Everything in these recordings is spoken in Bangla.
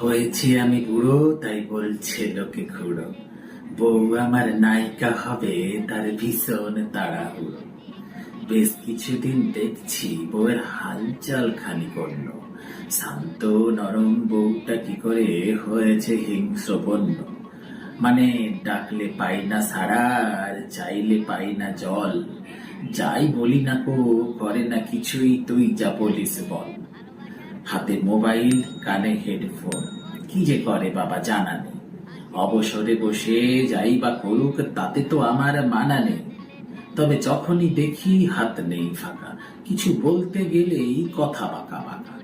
হয়েছি আমি বুড়ো, তাই বলছে লোকে খুড়ো, বউ আমার নায়িকা হবে, তার ভীষণ তাড়াহুড়ো। বেশ কিছুদিন দেখছি বউয়ের হালচাল খানি করল শান্ত নরম বউটা কি করে হয়েছে হিংস্র বন্য। মানে ডাকলে পাই না সাড়া, আর চাইলে পাই না জল। যাই বলি না কো, করে না কিছুই তুই যা বলিস বল। হাতে মোবাইল, কানে হেডফোন। কি যে করে বাবা, জানা নেই। অবসরে বসে যাই বা করুক, তাতে তো আমার মানা নেই। তবে যখনই দেখি হাত নেই ফাঁকা, কিছু বলতে গেলেই কথা বাঁকা বাঁকা।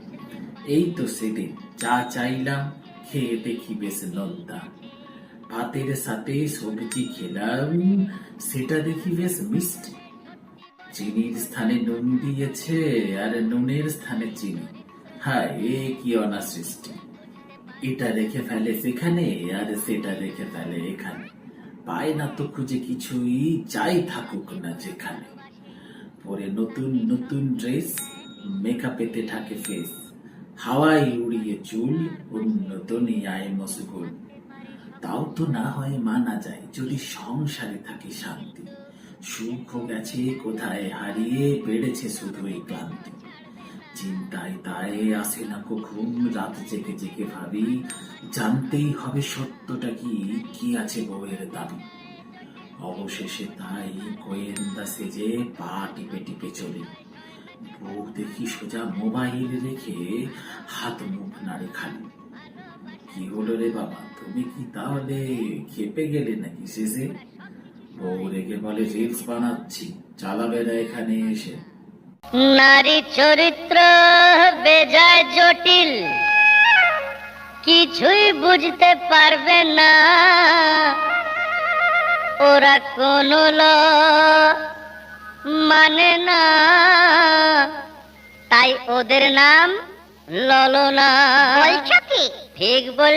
এই তো সেদিন চা চাইলাম, খেয়ে দেখি বেশ নন্দা ভাতের সাথে সবজি খেলাম, সেটা দেখি বেশ মিষ্টি। চিনির স্থানে নুন দিয়েছে, আর নুনের স্থানে চিনি। হায়, এ কি অনা সৃষ্টি? এটা রেখে ফেলে সেখানে, আর সেটা রেখে ফেলে এখানে। পায় না তো খুঁজে কিছুই, যাই থাকুক না যেখানে। পরে নতুন নতুন ড্রেস মেকআপেতে থাকে ফেস হাওয়ায় উড়িয়ে চুল অন্য দুনিয়ায় মশগুল। তাও তো না হয় মানা যায়, যদি সংসারে থাকে শান্তি। সুখ গেছে, কোথায় হারিয়ে, বেড়েছে শুধুই ক্লান্তি। চিন্তায় তাই আসে না কো ঘুম রাত জেগে জেগে ভাবি, জানতেই হবে সত্যটা কি? কি আছে বউয়ের দাবি? অবশেষে তাই গোয়েন্দা সেজে পা টিপে টিপে চলি। বউ দেখি সোজা মোবাইল রেখে হাত মুখ নাড়ে খালি। কি হলো রে বাবা? তুমি কি তাহলে খেপে গেলে নাকি শেষে বউ রেগে বলে, রিলস বানাচ্ছি, চালাবে না এখানে এসে। নারী চরিত্র বেজায় জটিল। কিছুই বুঝতে পারবে না। ওরা কোনো ল মানে না। তাই ওদের নাম ললনা। ঠিক বল